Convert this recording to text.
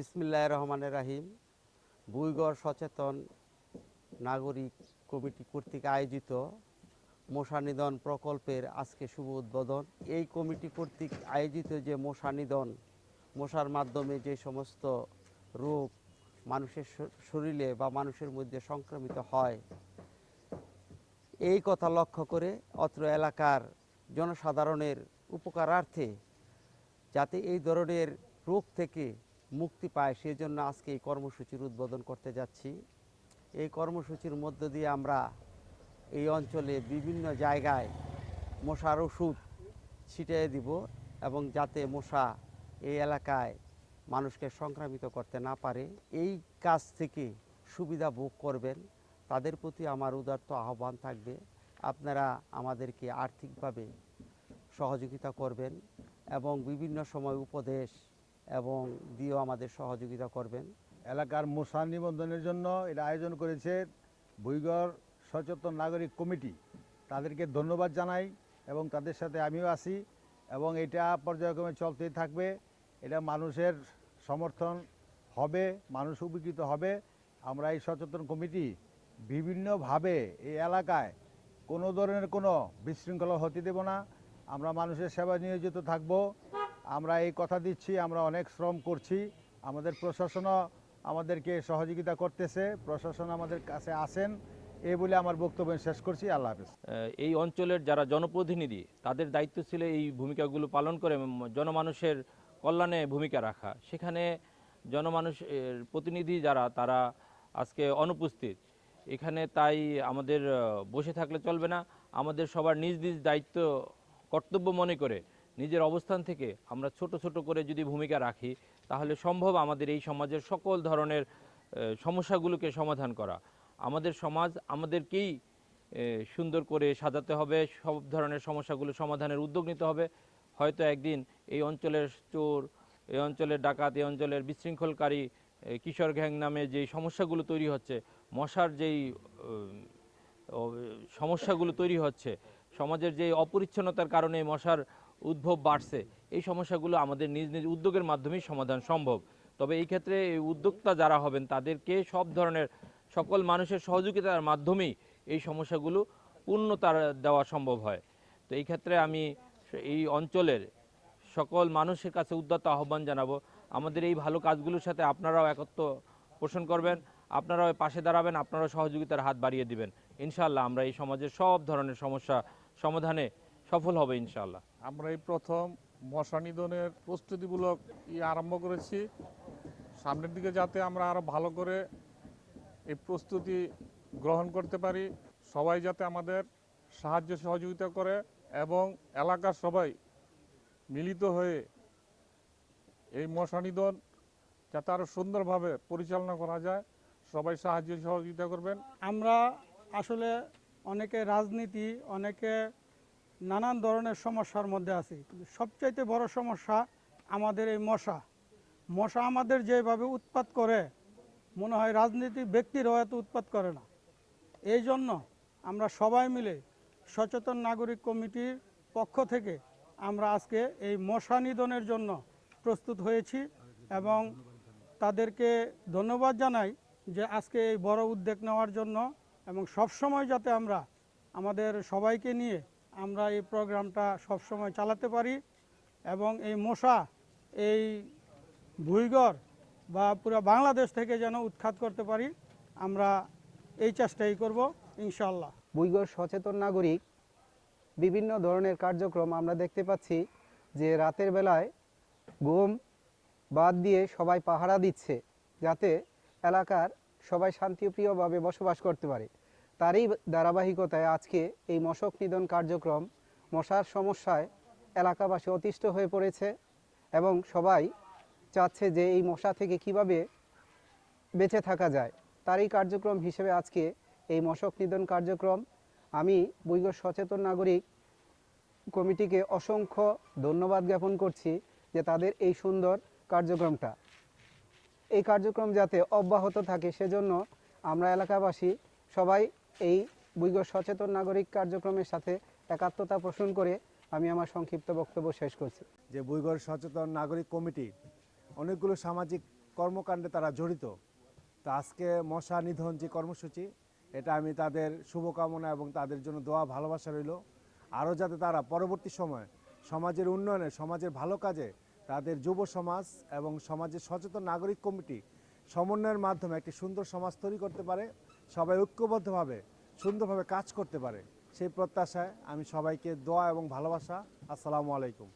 বিসমিল্লাহ রহমানের রাহিম। বুইগড় সচেতন নাগরিক কমিটি কর্তৃক আয়োজিত মশা নিধন প্রকল্পের আজকে শুভ উদ্বোধন। এই কমিটি কর্তৃক আয়োজিত যে মশা নিধন, মশার মাধ্যমে যে সমস্ত রোগ মানুষের শরীরে বা মানুষের মধ্যে সংক্রমিত হয়, এই কথা লক্ষ্য করে অত্র এলাকার জনসাধারণের উপকারার্থে যাতে এই ধরনের রোগ থেকে মুক্তি পায়, সেজন্য আজকে এই কর্মসূচির উদ্বোধন করতে যাচ্ছি। এই কর্মসূচির মধ্য দিয়ে আমরা এই অঞ্চলে বিভিন্ন জায়গায় মশার ওষুধ ছিটিয়ে দিব এবং যাতে মশা এই এলাকায় মানুষকে সংক্রামিত করতে না পারে। এই কাজ থেকে সুবিধা ভোগ করবেন। তাদের প্রতি আমার উদার্ত আহ্বান থাকবে। আপনারা আমাদেরকে আর্থিকভাবে সহযোগিতা করবেন এবং বিভিন্ন সময় উপদেশ এবং দিয়েও আমাদের সহযোগিতা করবেন। এলাকার মশা নিবন্ধনের জন্য এটা আয়োজন করেছে বুইগড় সচেতন নাগরিক কমিটি। তাদেরকে ধন্যবাদ জানাই এবং তাদের সাথে আমিও আছি এবং এটা পর্যায়ক্রমে চলতেই থাকবে। এটা মানুষের সমর্থন হবে, মানুষ উপকৃত হবে। আমরা এই সচেতন কমিটি বিভিন্নভাবে এই এলাকায় কোনো ধরনের কোনো বিশৃঙ্খলা হতে দেব না। আমরা মানুষের সেবা নিয়োজিত থাকব। আমরা এই কথা দিচ্ছি, আমরা অনেক শ্রম করছি। আমাদের প্রশাসনও আমাদেরকে সহযোগিতা করতেছে, প্রশাসন আমাদের কাছে আসেন এই বলে আমার বক্তব্য শেষ করছি। আল্লাহ হাফেজ। এই অঞ্চলের যারা জনপ্রতিনিধি, তাদের দায়িত্ব ছিল এই ভূমিকাগুলো পালন করে জনমানুষের কল্যাণে ভূমিকা রাখা। সেখানে জনমানুষের প্রতিনিধি যারা, তারা আজকে অনুপস্থিত। এখানে তাই আমাদের বসে থাকলে চলবে না। আমাদের সবার নিজ নিজ দায়িত্ব, কর্তব্য মনে করে নিজের অবস্থান থেকে আমরা ছোট ছোট করে যদি ভূমিকা রাখি, তাহলে সম্ভব আমাদের এই সমাজের সকল ধরনের সমস্যাগুলোকে সমাধান করা। আমাদের সমাজ আমাদেরকেই সুন্দর করে সাজাতে হবে, সব ধরনের সমস্যাগুলো সমাধানের উদ্যোগ নিতে হবে। হয়তো একদিন এই অঞ্চলের চোর, এই অঞ্চলের ডাকাত, এই অঞ্চলের বিশৃঙ্খলকারী কিশোর গ্যাং নামে যে সমস্যাগুলো তৈরি হচ্ছে, মশার যেই সমস্যাগুলো তৈরি হচ্ছে, সমাজের যে অপরিচ্ছন্নতার কারণে মশার উদ্ভব বাড়ছে। এই সমস্যাগুলো আমাদের নিজ নিজ উদ্যোগের মাধ্যমেই সমাধান সম্ভব। তবে এই ক্ষেত্রে এই উদ্যোক্তা যারা হবেন, তাদেরকে সব ধরনের সকল মানুষের সহযোগিতার মাধ্যমেই এই সমস্যাগুলো পূর্ণতার দেওয়া সম্ভব হয়। তো এই ক্ষেত্রে আমি এই অঞ্চলের সকল মানুষের কাছে উদ্যত আহ্বান জানাব। আমাদের এই ভালো কাজগুলোর সাথে আপনারাও একত্র পোষণ করবেন, আপনারাও পাশে দাঁড়াবেন, আপনারাও সহযোগিতার হাত বাড়িয়ে দিবেন। ইনশাআল্লাহ আমরা এই সমাজের সব ধরনের সমস্যা সমাধানে সফল হবে ইনশাল্লাহ আমরা এই প্রথম মশা নিধনের প্রস্তুতিমূলক ই আরম্ভ করেছি। সামনের দিকে যাতে আমরা আরও ভালো করে এই প্রস্তুতি গ্রহণ করতে পারি সবাই যাতে আমাদের সাহায্য সহযোগিতা করে এবং এলাকার সবাই মিলিত হয়ে এই মশা নিধন যাতে আরও সুন্দরভাবে পরিচালনা করা যায় সবাই সাহায্য সহযোগিতা করবেন। আমরা আসলে অনেকে রাজনীতি অনেকে নানান ধরনের সমস্যার মধ্যে আছি। সবচাইতে বড় সমস্যা আমাদের এই মশা। মশা আমাদের যেভাবে উৎপাত করে, মনে হয় রাজনীতি ব্যক্তিরাও এত উৎপাত করে না। এই জন্য আমরা সবাই মিলে সচেতন নাগরিক কমিটির পক্ষ থেকে আমরা আজকে এই মশা নিধনের জন্য প্রস্তুত হয়েছি এবং তাদেরকে ধন্যবাদ জানাই যে আজকে এই বড় উদ্যোগ নেওয়ার জন্য এবং সবসময় যাতে আমরা আমাদের সবাইকে নিয়ে আমরা এই প্রোগ্রামটা সবসময় চালাতে পারি এবং এই মশা, এই ভুইগড় বা পুরো বাংলাদেশ থেকে যেন উৎখাত করতে পারি, আমরা এই চেষ্টাই করব ইনশাল্লাহ বুইগর সচেতন নাগরিক, বিভিন্ন ধরনের কার্যক্রম আমরা দেখতে পাচ্ছি যে রাতের বেলায় ঘুম বাদ দিয়ে সবাই পাহারা দিচ্ছে যাতে এলাকার সবাই শান্তিপ্রিয়ভাবে বসবাস করতে পারে। তারই ধারাবাহিকতায় আজকে এই মশক নিধন কার্যক্রম মশার সমস্যায় এলাকাবাসী অতিষ্ঠ হয়ে পড়েছে এবং সবাই চাচ্ছে যে এই মশা থেকে কীভাবে বেঁচে থাকা যায়। তারই কার্যক্রম হিসেবে আজকে এই মশক নিধন কার্যক্রম। আমি বৈগর সচেতন নাগরিক কমিটিকে অসংখ্য ধন্যবাদ জ্ঞাপন করছি যে তাদের এই সুন্দর কার্যক্রমটা। এই কার্যক্রম যাতে অব্যাহত থাকে সেজন্য আমরা এলাকাবাসী সবাই এই বৈগর সচেতন নাগরিক কার্যক্রমের সাথে একাত্মতা পোষণ করে আমি আমার সংক্ষিপ্ত বক্তব্য শেষ করছি। যে বুইগড় সচেতন নাগরিক কমিটি অনেকগুলো সামাজিক কর্মকাণ্ডে তারা জড়িত। তো আজকে মশা নিধন যে কর্মসূচি, এটা আমি তাদের শুভকামনা এবং তাদের জন্য দোয়া, ভালোবাসা রইল। আরও যাতে তারা পরবর্তী সময় সমাজের উন্নয়নে, সমাজের ভালো কাজে তাদের যুব সমাজ এবং সমাজের সচেতন নাগরিক কমিটি সমন্বয়ের মাধ্যমে একটি সুন্দর সমাজ তৈরি করতে পারে। সবাই ঐক্যবদ্ধভাবে, সুন্দরভাবে কাজ করতে পারে। সেই প্রত্যাশায় আমি সবাইকে দোয়া এবং ভালোবাসা। আসসালামু আলাইকুম।